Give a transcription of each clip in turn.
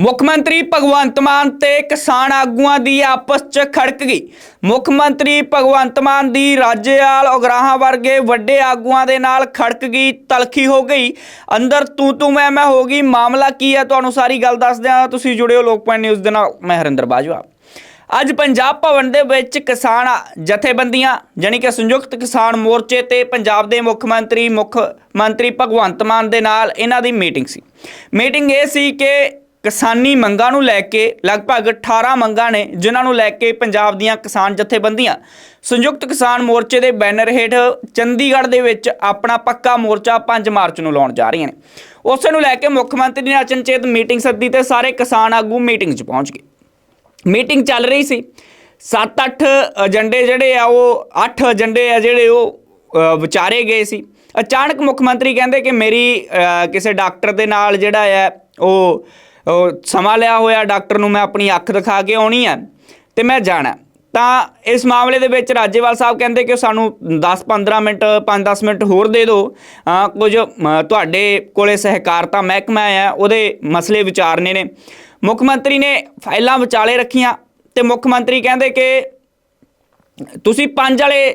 ਮੁੱਖ ਮੰਤਰੀ ਭਗਵੰਤ ਮਾਨ ਤੇ ਕਿਸਾਨ ਆਗੂਆਂ ਦੀ ਆਪਸ 'ਚ ਖੜਕ ਗਈ। ਮੁੱਖ ਮੰਤਰੀ ਭਗਵੰਤ ਮਾਨ ਦੀ ਰਾਜੇਵਾਲ ਉਗਰਾਹਾਂ ਵਰਗੇ ਵੱਡੇ ਆਗੂਆਂ ਦੇ ਨਾਲ ਖੜਕ ਗਈ, ਤਲਖੀ ਹੋ ਗਈ। ਅੰਦਰ ਤੂੰ ਤੂੰ ਮੈਂ ਮੈਂ ਹੋ ਗਈ, ਮਾਮਲਾ ਕੀ ਹੈ? ਤੁਹਾਨੂੰ ਸਾਰੀ ਗੱਲ ਦੱਸਦੇ ਹਾਂ ਤੁਸੀਂ ਜੁੜਿਓ ਲੋਕ ਪੁਆਇੰਟ ਨਿਊਜ਼ ਦੇ ਨਾਲ। ਮੈਂ ਹਰਿੰਦਰ ਬਾਜਵਾ। ਅੱਜ ਪੰਜਾਬ ਭਵਨ ਦੇ ਵਿੱਚ ਕਿਸਾਨ ਜਥੇਬੰਦੀਆਂ, ਜਾਣੀ ਕਿ ਸੰਯੁਕਤ ਕਿਸਾਨ ਮੋਰਚੇ ਤੇ ਪੰਜਾਬ ਦੇ ਮੁੱਖ ਮੰਤਰੀ ਮੁੱਖ ਮੰਤਰੀ ਭਗਵੰਤ ਮਾਨ ਦੇ ਨਾਲ ਇਹਨਾਂ ਦੀ ਮੀਟਿੰਗ ਸੀ। ਮੀਟਿੰਗ ਇਹ ਸੀ ਕਿ ਕਿਸਾਨੀ ਮੰਗਾਂ ਨੂੰ ਲੈ ਕੇ ਲਗਭਗ 18 ਮੰਗਾਂ ਨੇ, ਜਿਨ੍ਹਾਂ ਨੂੰ ਲੈ ਕੇ ਪੰਜਾਬ ਦੀਆਂ ਕਿਸਾਨ ਜਥੇਬੰਦੀਆਂ। ਸੰਯੁਕਤ ਕਿਸਾਨ ਮੋਰਚੇ ਦੇ ਬੈਨਰ ਹੇਠ ਚੰਡੀਗੜ੍ਹ ਦੇ ਵਿੱਚ ਆਪਣਾ ਪੱਕਾ ਮੋਰਚਾ 5 ਮਾਰਚ ਨੂੰ ਲਾਉਣ ਜਾ ਰਹੀਆਂ ਨੇ। ਉਸੇ ਨੂੰ ਲੈ ਕੇ ਮੁੱਖ ਮੰਤਰੀ ਨੇ ਅਚਨਚੇਤ ਮੀਟਿੰਗ ਸੱਦੀ ਤੇ ਸਾਰੇ ਕਿਸਾਨ ਆਗੂ ਮੀਟਿੰਗ 'ਚ ਪਹੁੰਚ ਗਏ। ਮੀਟਿੰਗ ਚੱਲ ਰਹੀ ਸੀ। 7-8 ਏਜੰਡੇ ਜਿਹੜੇ ਆ, ਉਹ 8 ਏਜੰਡੇ ਆ ਜਿਹੜੇ ਉਹ ਵਿਚਾਰੇ ਗਏ ਸੀ। ਅਚਾਨਕ ਮੁੱਖ ਮੰਤਰੀ ਕਹਿੰਦੇ ਕਿ ਮੇਰੀ ਕਿਸੇ ਡਾਕਟਰ ਦੇ ਨਾਲ ਜਿਹੜਾ ਹੈ ਉਹ ਸਮਾਂ ਲਿਆ ਹੋਇਆ ਡਾਕਟਰ ਨੂੰ, ਮੈਂ ਆਪਣੀ ਅੱਖ ਦਿਖਾ ਕੇ ਆਉਣੀ ਹੈ ਤੇ ਮੈਂ ਜਾਣਾ। ਤਾਂ ਇਸ ਮਾਮਲੇ ਦੇ ਵਿੱਚ ਰਾਜੇਵਾਲ ਸਾਹਿਬ ਕਹਿੰਦੇ ਕਿ ਸਾਨੂੰ 10-15 ਮਿੰਟ 5-10 ਮਿੰਟ ਹੋਰ ਦੇ ਦਿਓ। ਕੁਝ ਤੁਹਾਡੇ ਕੋਲੇ ਸਹਿਕਾਰਤਾ ਮਹਿਕਮਾ ਹੈ, ਉਹਦੇ ਮਸਲੇ ਵਿਚਾਰਨੇ ਨੇ। ਮੁੱਖ ਮੰਤਰੀ ਨੇ ਫਾਈਲਾਂ ਵਿਚਾਲੇ ਰੱਖੀਆਂ ਤੇ ਮੁੱਖ ਮੰਤਰੀ ਕਹਿੰਦੇ ਕਿ ਤੁਸੀਂ ਪੰਜ ਵਾਲੇ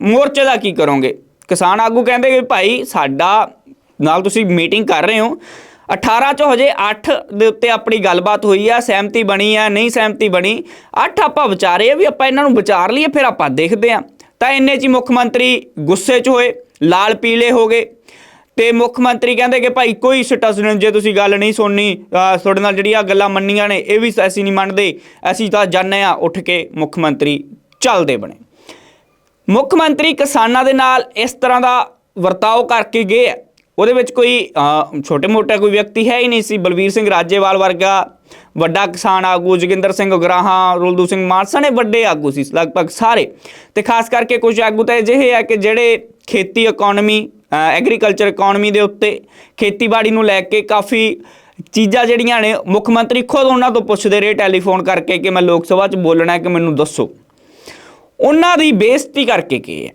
ਮੋਰਚੇ ਦਾ ਕੀ ਕਰੋਗੇ? ਕਿਸਾਨ ਆਗੂ ਕਹਿੰਦੇ ਕਿ ਭਾਈ ਸਾਡਾ ਨਾਲ ਤੁਸੀਂ ਮੀਟਿੰਗ ਕਰ ਰਹੇ ਹੋ। 18 ਚੋਂ ਹਜੇ 8 ਦੇ ਉੱਤੇ ਆਪਣੀ ਗੱਲਬਾਤ ਹੋਈ ਆ, ਸਹਿਮਤੀ ਬਣੀ ਆ, ਨਹੀਂ ਸਹਿਮਤੀ ਬਣੀ 8 ਆਪਾਂ ਵਿਚਾਰੇ ਆ ਵੀ ਆਪਾਂ ਇਹਨਾਂ ਨੂੰ ਵਿਚਾਰ ਲਈਏ, ਫਿਰ ਆਪਾਂ ਦੇਖਦੇ ਆ। ਤਾਂ ਇੰਨੇ 'ਚ ਹੀ ਮੁੱਖ ਮੰਤਰੀ ਗੁੱਸੇ 'ਚ ਹੋਏ, ਲਾਲ ਪੀਲੇ ਹੋ ਗਏ। ਤੇ ਮੁੱਖ ਮੰਤਰੀ ਕਹਿੰਦੇ ਕਿ ਭਾਈ ਕੋਈ ਸਿੱਟਾ ਸੁਣਨ ਜੇ ਤੁਸੀਂ ਗੱਲ ਨਹੀਂ ਸੁਣਨੀ, ਅਹ ਤੁਹਾਡੇ ਨਾਲ ਜਿਹੜੀਆਂ ਗੱਲਾਂ ਮੰਨੀਆਂ ਨੇ, ਇਹ ਵੀ ਅਸੀਂ ਨਹੀਂ ਮੰਨਦੇ। ਅਸੀਂ ਤਾਂ ਜਾਣਦੇ ਆ ਉੱਠ ਕੇ ਮੁੱਖ ਮੰਤਰੀ ਚੱਲਦੇ ਬਣੇ। ਮੁੱਖ ਮੰਤਰੀ ਕਿਸਾਨਾਂ ਦੇ ਨਾਲ ਇਸ ਤਰ੍ਹਾਂ ਦਾ ਵਰਤਾਓ ਕਰਕੇ ਗਏ ਆ। ਉਹਦੇ ਵਿੱਚ ਕੋਈ ਛੋਟੇ ਮੋਟਾ ਕੋਈ ਵਿਅਕਤੀ ਹੈ ਹੀ ਨਹੀਂ ਸੀ। ਬਲਵੀਰ ਸਿੰਘ ਰਾਜੇਵਾਲ ਵਰਗਾ ਵੱਡਾ ਕਿਸਾਨ ਆਗੂ, ਜੋਗਿੰਦਰ ਸਿੰਘ ਉਗਰਾਹਾਂ, ਰੁਲਦੂ ਸਿੰਘ ਮਾਨਸਾ ਨੇ ਵੱਡੇ ਆਗੂ ਸੀ, ਲਗਭਗ ਸਾਰੇ। ਤੇ ਖਾਸ ਕਰਕੇ ਕੁਝ ਆਗੂ ਤਾਂ ਅਜਿਹੇ ਆ ਕਿ ਜਿਹੜੇ ਖੇਤੀ ਇਕਨੋਮੀ ਐਗਰੀਕਲਚਰ ਇਕਨੋਮੀ ਦੇ ਉੱਤੇ ਖੇਤੀਬਾੜੀ ਨੂੰ ਲੈ ਕੇ ਕਾਫੀ ਚੀਜ਼ਾਂ ਜਿਹੜੀਆਂ ਨੇ, ਮੁੱਖ ਮੰਤਰੀ ਖੁਦ ਉਹਨਾਂ ਤੋਂ ਪੁੱਛਦੇ ਰਹੇ ਟੈਲੀਫੋਨ ਕਰਕੇ ਕਿ ਮੈਂ ਲੋਕ ਸਭਾ 'ਚ ਬੋਲਣਾ ਹੈ ਕਿ ਮੈਨੂੰ ਦੱਸੋ। ਉਹਨਾਂ ਦੀ ਬੇਇੱਜ਼ਤੀ ਕਰਕੇ ਕੀ ਹੈ?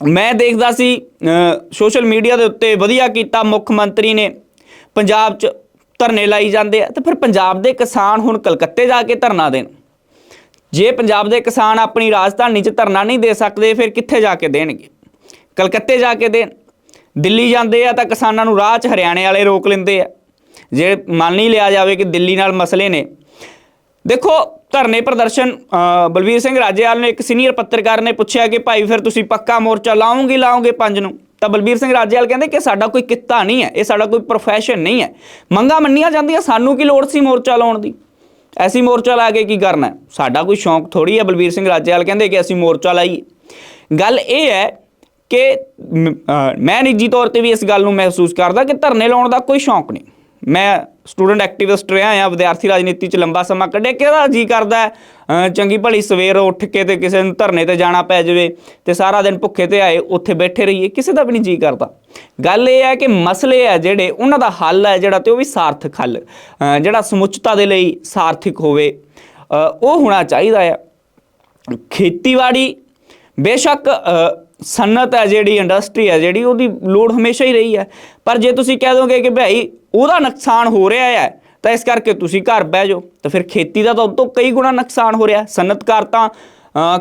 ਮੈਂ ਦੇਖਦਾ ਸੀ ਸੋਸ਼ਲ ਮੀਡੀਆ ਦੇ ਉੱਤੇ ਵਧੀਆ ਕੀਤਾ ਮੁੱਖ ਮੰਤਰੀ ਨੇ। ਪੰਜਾਬ 'ਚ ਧਰਨੇ ਲਾਈ ਜਾਂਦੇ ਆ, ਤੇ ਫਿਰ ਪੰਜਾਬ ਦੇ ਕਿਸਾਨ ਹੁਣ ਕਲਕੱਤੇ ਜਾ ਕੇ ਧਰਨਾ ਦੇਣ। ਜੇ ਪੰਜਾਬ ਦੇ ਕਿਸਾਨ ਆਪਣੀ ਰਾਜਧਾਨੀ 'ਚ ਧਰਨਾ ਨਹੀਂ ਦੇ ਸਕਦੇ, ਫਿਰ ਕਿੱਥੇ ਜਾ ਕੇ ਦੇਣਗੇ? ਕਲਕੱਤੇ ਜਾ ਕੇ ਦੇਣ। ਦਿੱਲੀ ਜਾਂਦੇ ਆ ਤਾਂ ਕਿਸਾਨਾਂ ਨੂੰ ਰਾਹ 'ਚ ਹਰਿਆਣੇ ਵਾਲੇ ਰੋਕ ਲੈਂਦੇ ਆ। ਜੇ ਮੰਨ ਨਹੀਂ ਲਿਆ ਜਾਵੇ ਕਿ ਦਿੱਲੀ ਨਾਲ ਮਸਲੇ ਨੇ ਦੇਖੋ ਧਰਨੇ ਪ੍ਰਦਰਸ਼ਨ ਅ, ਬਲਵੀਰ ਸਿੰਘ ਰਾਜੇਵਾਲ ਨੇ ਇੱਕ ਸੀਨੀਅਰ ਪੱਤਰਕਾਰ ਨੇ ਪੁੱਛਿਆ ਕਿ ਭਾਈ ਫਿਰ ਤੁਸੀਂ ਪੱਕਾ ਮੋਰਚਾ ਲਾਓਗੇ ਲਾਓਗੇ ਪੰਜ ਨੂੰ? ਤਾਂ ਬਲਬੀਰ ਸਿੰਘ ਰਾਜੇਵਾਲ ਕਹਿੰਦੇ ਕਿ ਸਾਡਾ ਕੋਈ ਕਿੱਤਾ ਨਹੀਂ ਹੈ ਇਹ ਸਾਡਾ ਕੋਈ ਪ੍ਰੋਫੈਸ਼ਨ ਨਹੀਂ ਹੈ। ਮੰਗਾ ਮੰਨੀਆਂ ਜਾਂਦੀਆਂ ਸਾਨੂੰ ਕੀ ਲੋੜ ਸੀ ਮੋਰਚਾ ਲਾਉਣ ਦੀ? ਐਸੀ ਮੋਰਚਾ ਲਾ ਕੇ ਕੀ ਕਰਨਾ ਸਾਡਾ ਕੋਈ ਸ਼ੌਂਕ ਥੋੜੀ ਹੈ ਬਲਬੀਰ ਸਿੰਘ ਰਾਜੇਵਾਲ ਕਹਿੰਦੇ ਕਿ ਅਸੀਂ ਮੋਰਚਾ ਲਾਈਏ। ਗੱਲ ਇਹ ਹੈ ਕਿ ਮ- ਮੈਂ ਨਿੱਜੀ ਤੌਰ ਤੇ ਵੀ ਇਸ ਗੱਲ ਨੂੰ ਮਹਿਸੂਸ ਕਰਦਾ ਕਿ ਧਰਨੇ ਲਾਉਣ ਦਾ ਕੋਈ ਸ਼ੌਂਕ ਨਹੀਂ। ਮੈਂ ਸਟੂਡੈਂਟ ਐਕਟਿਵਿਸਟ ਰਿਹਾ ਆ ਵਿਦਿਆਰਥੀ ਰਾਜਨੀਤੀ 'ਚ ਲੰਬਾ ਸਮਾਂ ਕੱਢਿਆ, ਕਿਹਦਾ ਜੀ ਕਰਦਾ ਚੰਗੀ ਭਲੀ ਸਵੇਰ ਉੱਠ ਕੇ ਤੇ ਕਿਸੇ ਨੂੰ ਧਰਨੇ ਤੇ ਜਾਣਾ ਪੈ ਜਾਵੇ ਤੇ ਸਾਰਾ ਦਿਨ ਭੁੱਖੇ ਤੇ ਆਏ, ਉੱਥੇ ਬੈਠੇ ਰਹੀਏ, ਕਿਸੇ ਦਾ ਵੀ ਨਹੀਂ ਜੀ ਕਰਦਾ। ਗੱਲ ਇਹ ਹੈ ਕਿ ਮਸਲੇ ਆ ਜਿਹੜੇ, ਉਹਨਾਂ ਦਾ ਹੱਲ ਹੈ ਜਿਹੜਾ ਤੇ ਉਹ ਵੀ ਸਾਰਥਕ ਹੱਲ। ਜਿਹੜਾ ਸਮੁੱਚਤਾ ਦੇ ਲਈ ਸਾਰਥਕ ਹੋਵੇ ਉਹ ਹੋਣਾ ਚਾਹੀਦਾ ਆ ਖੇਤੀਬਾੜੀ ਬੇਸ਼ੱਕ ਅ, ਹੈ ਜਿਹੜੀ ਇੰਡਸਟਰੀ ਹੈ ਜਿਹੜੀ ਉਹਦੀ ਲੋੜ ਹਮੇਸ਼ਾ ਹੀ ਰਹੀ ਹੈ। ਪਰ ਜੇ ਤੁਸੀਂ ਕਹਿ ਦੋਗੇ ਕਿ ਭਾਈ ਉਹਦਾ ਨੁਕਸਾਨ ਹੋ ਰਿਹਾ ਹੈ ਤਾਂ ਇਸ ਕਰਕੇ ਤੁਸੀਂ ਘਰ ਬਹਿ ਜਾਓ। ਤਾਂ ਫਿਰ ਖੇਤੀ ਦਾ ਤਾਂ ਉਹ ਤੋਂ ਕਈ ਗੁਣਾ ਨੁਕਸਾਨ ਹੋ ਰਿਹਾ। ਸਨਅਤਕਾਰ ਤਾਂ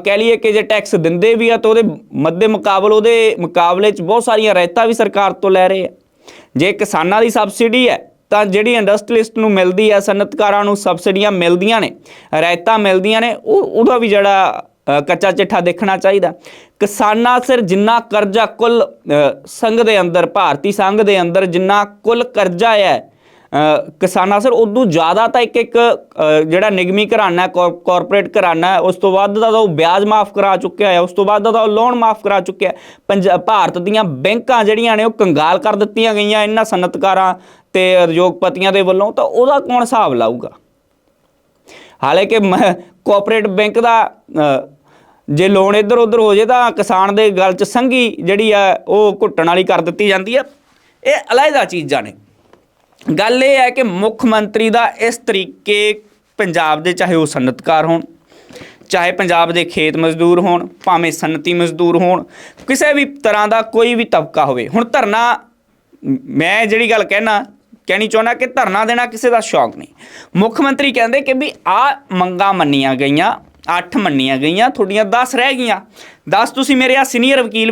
ਕਹਿ ਲਈਏ ਕਿ ਜੇ ਟੈਕਸ ਦਿੰਦੇ ਵੀ ਆ ਤਾਂ ਉਹਦੇ ਮੱਦੇ ਮੁਕਾਬਲ ਉਹਦੇ ਮੁਕਾਬਲੇ 'ਚ ਬਹੁਤ ਸਾਰੀਆਂ ਰਾਇਤਾਂ ਵੀ ਸਰਕਾਰ ਤੋਂ ਲੈ ਰਹੇ ਆ। ਜੇ ਕਿਸਾਨਾਂ ਦੀ ਸਬਸਿਡੀ ਹੈ ਤਾਂ ਜਿਹੜੀ ਇੰਡਸਟਰੀਲਿਸਟ ਨੂੰ ਮਿਲਦੀ ਹੈ ਸਨਅਤਕਾਰਾਂ ਨੂੰ ਸਬਸਿਡੀਆਂ ਮਿਲਦੀਆਂ ਨੇ ਰਾਇਤਾਂ ਮਿਲਦੀਆਂ ਨੇ ਉਹ ਉਹਦਾ ਵੀ ਜਿਹੜਾ ਕੱਚਾ ਚਿੱਠਾ ਦੇਖਣਾ ਚਾਹੀਦਾ। ਕਿਸਾਨਾਂ ਸਿਰ ਜਿੰਨਾ ਕਰਜ਼ਾ ਕੁੱਲ ਸੰਘ ਦੇ ਅੰਦਰ, ਭਾਰਤੀ ਸੰਘ ਦੇ ਅੰਦਰ ਜਿੰਨਾ ਕੁੱਲ ਕਰਜ਼ਾ ਹੈ ਕਿਸਾਨਾਂ ਸਿਰ, ਉਦੋਂ ਜ਼ਿਆਦਾ ਤਾਂ ਇੱਕ ਇੱਕ ਜਿਹੜਾ ਨਿਗਮੀ ਘਰਾਨਾ ਹੈ ਕਾਰਪੋਰੇਟ ਘਰਾਨਾ ਉਸ ਤੋਂ ਬਾਅਦ ਦਾ ਤਾਂ ਉਹ ਵਿਆਜ ਮਾਫ ਕਰਾ ਚੁੱਕਿਆ ਹੈ, ਉਸ ਤੋਂ ਬਾਅਦ ਦਾ ਉਹ ਲੋਨ ਮਾਫ ਕਰਾ ਚੁੱਕਿਆ ਹੈ। ਪੰਜ- ਭਾਰਤ ਦੀਆਂ ਬੈਂਕਾਂ ਜਿਹੜੀਆਂ ਨੇ, ਉਹ ਕੰਗਾਲ ਕਰ ਦਿੱਤੀਆਂ ਗਈਆਂ ਇਹਨਾਂ ਸਨਅਤਕਾਰਾਂ ਤੇ ਉਦਯੋਗਪਤੀਆਂ ਦੇ ਵੱਲੋਂ, ਤਾਂ ਉਹਦਾ ਕੌਣ ਹਿਸਾਬ ਲਾਊਗਾ? ਹਾਲਾਂਕਿ ਕੋਆਪਰੇਟ ਬੈਂਕ ਦਾ ਜੇ ਲੋਨ ਇੱਧਰ ਉੱਧਰ ਹੋ ਜੇ ਤਾਂ ਕਿਸਾਨ ਦੇ ਗਲ 'ਚ ਸੰਘੀ ਜਿਹੜੀ ਆ, ਉਹ ਘੁੱਟਣ ਵਾਲੀ ਕਰ ਦਿੱਤੀ ਜਾਂਦੀ ਆ। ਇਹ ਅਲੱਗਾ ਚੀਜ਼ਾਂ ਨੇ। ਗੱਲ ਇਹ ਹੈ ਕਿ ਮੁੱਖ ਮੰਤਰੀ ਦਾ ਇਸ ਤਰੀਕੇ ਪੰਜਾਬ ਦੇ ਚਾਹੇ ਉਹ ਸਨਅਤਕਾਰ ਹੋਣ, ਚਾਹੇ ਪੰਜਾਬ ਦੇ ਖੇਤ ਮਜ਼ਦੂਰ ਹੋਣ, ਭਾਵੇਂ ਸਨਅਤੀ ਮਜ਼ਦੂਰ ਹੋਣ, ਕਿਸੇ ਵੀ ਤਰ੍ਹਾਂ ਦਾ ਕੋਈ ਵੀ ਤਬਕਾ ਹੋਵੇ। ਹੁਣ ਧਰਨਾ, ਮੈਂ ਜਿਹੜੀ ਗੱਲ ਕਹਿਣਾ, ਕਹਿਣੀ ਚਾਹੁੰਦਾ ਕਿ ਧਰਨਾ ਦੇਣਾ ਕਿਸੇ ਦਾ ਸ਼ੌਕ ਨਹੀਂ। ਮੁੱਖ ਮੰਤਰੀ ਕਹਿੰਦੇ ਕਿ ਵੀ ਆ ਮੰਗਾਂ ਮੰਨੀਆਂ ਗਈਆਂ। 8 ਮੰਨੀਆਂ ਗਈਆਂ, ਤੁਹਾਡੀਆਂ 10 ਰਹਿ ਗਈਆਂ। 10 ਤੁਸੀਂ ਮੇਰੇ ਆ ਸੀਨੀਅਰ ਵਕੀਲ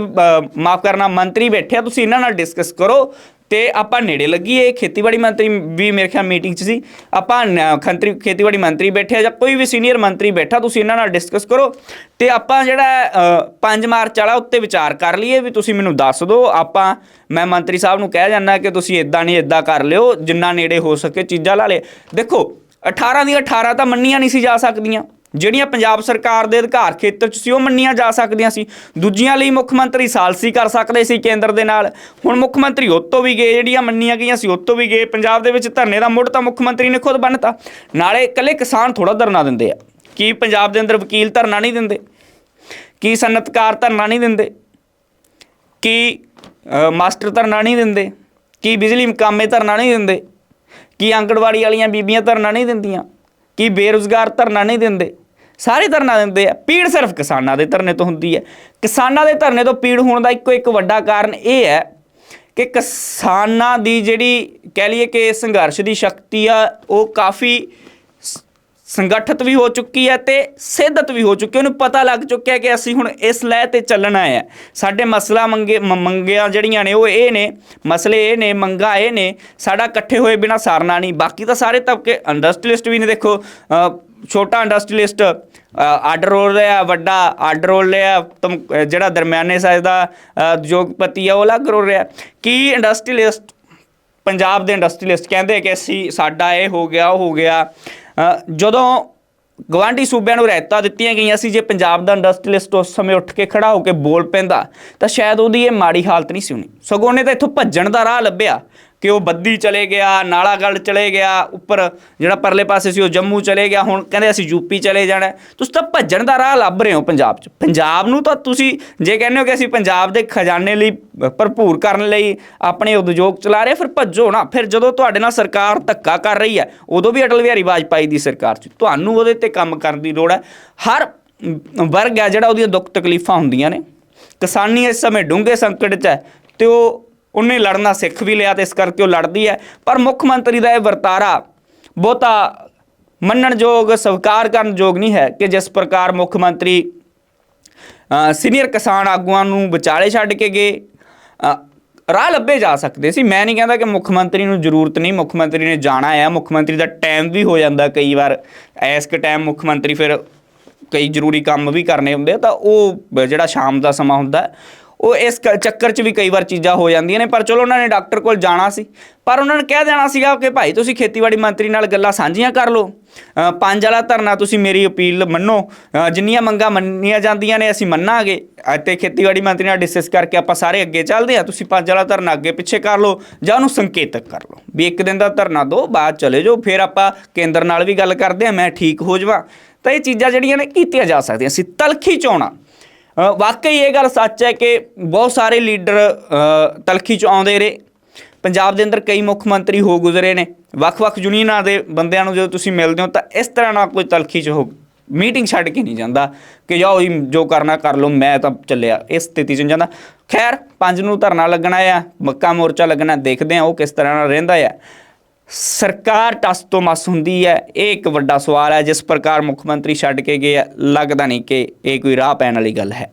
ਮਾਫ ਕਰਨਾ, ਮੰਤਰੀ ਬੈਠੇ ਆ, ਤੁਸੀਂ ਇਹਨਾਂ ਨਾਲ ਡਿਸਕਸ ਕਰੋ। ਤੇ ਆਪਾਂ ਨੇੜੇ ਲੱਗੀਏ ਖੇਤੀਬਾੜੀ ਮੰਤਰੀ ਵੀ ਮੇਰੇ ਖਿਆਲ ਮੀਟਿੰਗ 'ਚ ਸੀ। ਆਪਾਂ ਖੰਤਰੀ, ਖੇਤੀਬਾੜੀ ਮੰਤਰੀ ਬੈਠੇ ਆ ਜਾਂ ਕੋਈ ਵੀ ਸੀਨੀਅਰ ਮੰਤਰੀ ਬੈਠਾ, ਤੁਸੀਂ ਇਹਨਾਂ ਨਾਲ ਡਿਸਕਸ ਕਰੋ। ਤੇ ਆਪਾਂ ਜਿਹੜਾ 5 ਮਾਰਚ ਵਾਲਾ, ਉੱਤੇ ਵਿਚਾਰ ਕਰ ਲਈਏ ਵੀ ਤੁਸੀਂ ਮੈਨੂੰ ਦੱਸ ਦਿਓ। ਆਪਾਂ, ਮੈਂ ਮੰਤਰੀ ਸਾਹਿਬ ਨੂੰ ਕਹਿ ਜਾਂਦਾ ਕਿ ਤੁਸੀਂ ਇਦਾਂ ਨਹੀਂ ਇਦਾਂ ਕਰ ਲਿਓ, ਜਿੰਨਾ ਨੇੜੇ ਹੋ ਸਕੇ ਚੀਜ਼ਾਂ ਲਾ ਲੇ ਦੇਖੋ 18 ਦੀਆਂ 18 ਤਾਂ ਮੰਨੀਆਂ ਨਹੀਂ ਸੀ ਜਾ ਸਕਦੀਆਂ। ਜਿਹੜੀਆਂ ਪੰਜਾਬ ਸਰਕਾਰ ਦੇ ਅਧਿਕਾਰ ਖੇਤਰ 'ਚ ਸੀ, ਉਹ ਮੰਨੀਆਂ ਜਾ ਸਕਦੀਆਂ ਸੀ। ਦੂਜੀਆਂ ਲਈ ਮੁੱਖ ਮੰਤਰੀ ਸਾਲਸੀ ਕਰ ਸਕਦੇ ਸੀ ਕੇਂਦਰ ਦੇ ਨਾਲ। ਹੁਣ ਮੁੱਖ ਮੰਤਰੀ ਉਹ ਤੋਂ ਵੀ ਗਏ, ਜਿਹੜੀਆਂ ਮੰਨੀਆਂ ਗਈਆਂ ਸੀ ਉਹ ਤੋਂ ਵੀ ਗਏ। ਪੰਜਾਬ ਦੇ ਵਿੱਚ ਧਰਨੇ ਦਾ ਮੁੱਢ ਤਾਂ ਮੁੱਖ ਮੰਤਰੀ ਨੇ ਖੁਦ ਬੰਨਤਾ ਨਾਲੇ ਇਕੱਲੇ ਕਿਸਾਨ ਥੋੜਾ ਧਰਨਾ ਦਿੰਦੇ ਆ। ਕੀ ਪੰਜਾਬ ਦੇ ਅੰਦਰ ਵਕੀਲ ਧਰਨਾ ਨਹੀਂ ਦਿੰਦੇ? ਕੀ ਸਨਅਤਕਾਰ ਧਰਨਾ ਨਹੀਂ ਦਿੰਦੇ? ਕੀ ਮਾਸਟਰ ਧਰਨਾ ਨਹੀਂ ਦਿੰਦੇ? ਕੀ ਬਿਜਲੀ ਮਕਾਮੇ ਧਰਨਾ ਨਹੀਂ ਦਿੰਦੇ? ਕੀ ਆਂਗਣਵਾੜੀ ਵਾਲੀਆਂ ਬੀਬੀਆਂ ਧਰਨਾ ਨਹੀਂ ਦਿੰਦੀਆਂ? ਕੀ ਬੇਰੁਜ਼ਗਾਰ ਧਰਨਾ ਨਹੀਂ ਦਿੰਦੇ? ਸਾਰੇ ਧਰਨਾ ਦਿੰਦੇ ਆ। ਪੀੜ ਸਿਰਫ ਕਿਸਾਨਾਂ ਦੇ ਧਰਨੇ ਤੋਂ ਹੁੰਦੀ ਹੈ। ਕਿਸਾਨਾਂ ਦੇ ਧਰਨੇ ਤੋਂ ਪੀੜ ਹੋਣ ਦਾ ਇੱਕੋ ਇੱਕ ਵੱਡਾ ਕਾਰਨ ਇਹ ਹੈ ਕਿ ਕਿਸਾਨਾਂ ਦੀ ਜਿਹੜੀ ਕਹਿ ਲਈਏ ਕਿ ਸੰਘਰਸ਼ ਦੀ ਸ਼ਕਤੀ ਆ, ਉਹ ਕਾਫੀ ਸ- ਸੰਗਠਿਤ ਵੀ ਹੋ ਚੁੱਕੀ ਹੈ ਤੇ ਸਿੱਧਤ ਵੀ ਹੋ ਚੁੱਕੀ ਉਹਨੂੰ ਪਤਾ ਲੱਗ ਚੁੱਕਿਆ ਕਿ ਅਸੀਂ ਹੁਣ ਇਸ ਲਹਿ ਤੇ ਚੱਲਣਾ ਹੈ। ਸਾਡੇ ਮਸਲਾ ਮੰਗੇ, ਮ- ਮੰਗੀਆਂ ਜਿਹੜੀਆਂ ਨੇ, ਉਹ ਇਹ ਨੇ, ਮਸਲੇ ਇਹ ਨੇ, ਮੰਗਾ ਇਹ ਨੇ, ਸਾਡਾ ਇਕੱਠੇ ਹੋਏ ਬਿਨਾ ਸਾਰਨਾ ਨਹੀਂ। ਬਾਕੀ ਤਾਂ ਸਾਰੇ ਤਬਕੇ ਇੰਡਸਟਰੀਲਿਸਟ ਵੀ ਨੇ ਦੇਖੋ। ਛੋਟਾ ਇੰਡਸਟਰੀਲਿਸਟ ਆਰਡਰ ਰੋਲ ਰਿਹਾ, ਵੱਡਾ ਆਰਡਰ ਰੋਲ ਰਿਹਾ ਜਿਹੜਾ ਦਰਮਿਆਨੇ ਸਾਈਜ਼ ਦਾ ਉਦਯੋਗਪਤੀ ਆ, ਉਹ ਅਲੱਗ ਰੋਲ ਰਿਹਾ। ਕੀ ਇੰਡਸਟਰੀਲਿਸਟ ਪੰਜਾਬ ਦੇ ਇੰਡਸਟਰੀਲਿਸਟ ਕਹਿੰਦੇ ਕਿ ਅਸੀਂ, ਸਾਡਾ ਇਹ ਹੋ ਗਿਆ, ਉਹ ਹੋ ਗਿਆ। ਜਦੋਂ ਗਵਾਂਢੀ ਸੂਬਿਆਂ ਨੂੰ ਰਹਿਤਾ ਦਿੱਤੀਆਂ ਗਈਆਂ ਸੀ, ਜੇ ਪੰਜਾਬ ਦਾ ਇੰਡਸਟਰੀਲਿਸਟ ਉਸ ਸਮੇਂ ਉੱਠ ਕੇ ਖੜਾ ਹੋ ਕੇ ਬੋਲ ਪੈਂਦਾ, ਤਾਂ ਸ਼ਾਇਦ ਉਹਦੀ ਇਹ ਮਾੜੀ ਹਾਲਤ ਨਹੀਂ ਸੀ ਹੋਣੀ। ਸਗੋਂ ਉਹਨੇ ਤਾਂ ਇੱਥੋਂ ਭੱਜਣ ਦਾ ਰਾਹ ਲੱਭਿਆ। ਕਿ ਉਹ ਬੱਦੀ ਚਲੇ ਗਿਆ, ਨਾਲਾਗੜ੍ਹ ਚਲੇ ਗਿਆ, ਉੱਪਰ ਜਿਹੜਾ ਪਰਲੇ ਪਾਸੇ ਸੀ ਉਹ ਜੰਮੂ ਚਲੇ ਗਿਆ, ਹੁਣ ਕਹਿੰਦੇ ਅਸੀਂ ਯੂਪੀ ਚਲੇ ਜਾਣਾ। ਤੁਸੀਂ ਤਾਂ ਭੱਜਣ ਦਾ ਰਾਹ ਲੱਭ ਰਹੇ ਹੋ ਪੰਜਾਬ 'ਚ। ਪੰਜਾਬ ਨੂੰ ਤਾਂ ਤੁਸੀਂ ਜੇ ਕਹਿੰਦੇ ਹੋ ਕਿ ਅਸੀਂ ਪੰਜਾਬ ਦੇ ਖਜ਼ਾਨੇ ਲਈ ਭਰਪੂਰ ਕਰਨ ਲਈ ਆਪਣੇ ਉਦਯੋਗ ਚਲਾ ਰਹੇ ਫਿਰ ਭੱਜੋ ਨਾ। ਫਿਰ ਜਦੋਂ ਤੁਹਾਡੇ ਨਾਲ ਸਰਕਾਰ ਧੱਕਾ ਕਰ ਰਹੀ ਹੈ, ਉਦੋਂ ਵੀ ਅਟਲ ਬਿਹਾਰੀ ਵਾਜਪਾਈ ਦੀ ਸਰਕਾਰ 'ਚ। ਤੁਹਾਨੂੰ ਉਹਦੇ ਤੇ ਕੰਮ ਕਰਨ ਦੀ ਲੋੜ ਹੈ। ਹਰ ਵਰਗ ਹੈ ਜਿਹੜਾ ਉਹਦੀਆਂ ਦੁੱਖ ਤਕਲੀਫਾਂ ਹੁੰਦੀਆਂ ਨੇ। ਕਿਸਾਨੀ ਇਸ ਸਮੇਂ ਡੂੰਘੇ ਸੰਕਟ 'ਚ ਹੈ ਤੇ ਉਹ ਉਹਨੇ ਲੜਨਾ ਸਿੱਖ ਵੀ ਲਿਆ ਤੇ ਇਸ ਕਰਕੇ ਉਹ ਲੜਦੀ ਹੈ। ਪਰ ਮੁੱਖ ਮੰਤਰੀ ਦਾ ਇਹ ਵਰਤਾਰਾ ਬਹੁਤਾ ਮੰਨਣਯੋਗ, ਸਵੀਕਾਰ ਕਰਨਯੋਗ ਨਹੀਂ ਹੈ ਕਿ ਜਿਸ ਪ੍ਰਕਾਰ ਮੁੱਖ ਮੰਤਰੀ ਸੀਨੀਅਰ ਕਿਸਾਨ ਆਗੂਆਂ ਨੂੰ ਵਿਚਾਲੇ ਛੱਡ ਕੇ ਗਏ। ਰਾਹ ਲੱਭੇ ਜਾ ਸਕਦੇ ਸੀ। ਮੈਂ ਨਹੀਂ ਕਹਿੰਦਾ ਕਿ ਮੁੱਖ ਮੰਤਰੀ ਨੂੰ ਜ਼ਰੂਰਤ ਨਹੀਂ। ਮੁੱਖ ਮੰਤਰੀ ਨੇ ਜਾਣਾ ਆ ਮੁੱਖ ਮੰਤਰੀ ਦਾ ਟਾਈਮ ਵੀ ਹੋ ਜਾਂਦਾ ਕਈ ਵਾਰ। ਐਸ ਕ ਟਾਈਮ ਮੁੱਖ ਮੰਤਰੀ ਫਿਰ ਕਈ ਜ਼ਰੂਰੀ ਕੰਮ ਵੀ ਕਰਨੇ ਹੁੰਦੇ ਆ ਤਾਂ ਉਹ ਜਿਹੜਾ ਸ਼ਾਮ ਦਾ ਸਮਾਂ ਹੁੰਦਾ ਉਹ ਇਸ ਕ- ਚੱਕਰ 'ਚ ਵੀ ਕਈ ਵਾਰ ਚੀਜ਼ਾਂ ਹੋ ਜਾਂਦੀਆਂ ਨੇ, ਪਰ ਚਲੋ ਉਹਨਾਂ ਨੇ ਡਾਕਟਰ ਕੋਲ ਜਾਣਾ ਸੀ। ਪਰ ਉਹਨਾਂ ਨੇ ਕਹਿ ਦੇਣਾ ਸੀਗਾ ਕਿ ਭਾਈ ਤੁਸੀਂ ਖੇਤੀਬਾੜੀ ਮੰਤਰੀ ਨਾਲ ਗੱਲਾਂ ਸਾਂਝੀਆਂ ਕਰ ਲਓ। ਪੰਜ ਵਾਲਾ ਧਰਨਾ ਤੁਸੀਂ ਮੇਰੀ ਅਪੀਲ ਮੰਨੋ। ਜਿੰਨੀਆਂ ਮੰਗਾਂ ਮੰਨੀਆਂ ਜਾਂਦੀਆਂ ਨੇ ਅਸੀਂ ਮੰਨਾਂਗੇ। ਅਤੇ ਖੇਤੀਬਾੜੀ ਮੰਤਰੀ ਨਾਲ ਡਿਸਕਸ ਕਰਕੇ ਆਪਾਂ ਸਾਰੇ ਅੱਗੇ ਚੱਲਦੇ ਆ ਤੁਸੀਂ ਪੰਜ ਵਾਲਾ ਧਰਨਾ ਅੱਗੇ ਪਿੱਛੇ ਕਰ ਲਓ ਜਾਂ ਉਹਨੂੰ ਸੰਕੇਤਕ ਕਰ ਲਓ। ਵੀ ਇੱਕ ਦਿਨ ਦਾ ਧਰਨਾ ਦਿਓ ਬਾਅਦ ਚਲੇ ਜਾਓ। ਫਿਰ ਆਪਾਂ ਕੇਂਦਰ ਨਾਲ ਵੀ ਗੱਲ ਕਰਦੇ ਆ ਮੈਂ ਠੀਕ ਹੋ ਜਾਵਾਂ। ਤਾਂ ਇਹ ਚੀਜ਼ਾਂ ਜਿਹੜੀਆਂ ਨੇ ਕੀਤੀਆਂ ਜਾ ਸਕਦੀਆਂ ਸੀ। ਤਲਖੀ ਚੋਣਾਂ। ਵਾਕਈ ਇਹ ਗੱਲ ਸੱਚ ਹੈ ਕਿ ਬਹੁਤ ਸਾਰੇ ਲੀਡਰ ਤਲਖੀ ਚ ਆਉਂਦੇ ਰਹੇ। ਪੰਜਾਬ ਦੇ ਅੰਦਰ ਕਈ ਮੁੱਖ ਮੰਤਰੀ ਹੋ ਗੁਜ਼ਰੇ ਨੇ। ਵੱਖ-ਵੱਖ ਯੂਨੀਅਨਾਂ ਦੇ ਬੰਦਿਆਂ ਨੂੰ ਜਦੋਂ ਤੁਸੀਂ ਮਿਲਦੇ ਹੋ ਤਾਂ ਇਸ ਤਰ੍ਹਾਂ ਨਾਲ ਕੋਈ ਤਲਖੀ ਚ ਹੋ ਮੀਟਿੰਗ ਛੱਡ ਕੇ ਨਹੀਂ ਜਾਂਦਾ ਕਿ ਜਾਓ ਜੋ ਕਰਨਾ ਕਰ ਲਓ, ਮੈਂ ਤਾਂ ਚੱਲਿਆ। ਇਸ ਸਥਿਤੀ ਚ ਨਹੀਂ ਜਾਂਦਾ। ਖੈਰ, ਪੰਜ ਨੂੰ ਧਰਨਾ ਲੱਗਣਾ ਆ, ਮੱਕਾ ਮੋਰਚਾ ਲੱਗਣਾ, ਦੇਖਦੇ ਆ ਉਹ ਕਿਸ ਤਰ੍ਹਾਂ ਨਾਲ ਰਹਿੰਦਾ ਆ। ਸਰਕਾਰ ਟਸ ਤੋਂ ਮਸ ਹੁੰਦੀ ਹੈ। ਇਹ ਇੱਕ ਵੱਡਾ ਸਵਾਲ ਹੈ ਜਿਸ ਪ੍ਰਕਾਰ ਮੁੱਖ ਮੰਤਰੀ ਛੱਡ ਕੇ ਗਏ ਆ, ਲੱਗਦਾ ਨਹੀਂ ਕਿ ਇਹ ਕੋਈ ਰਾਹ ਪੈਣ ਵਾਲੀ ਗੱਲ ਹੈ।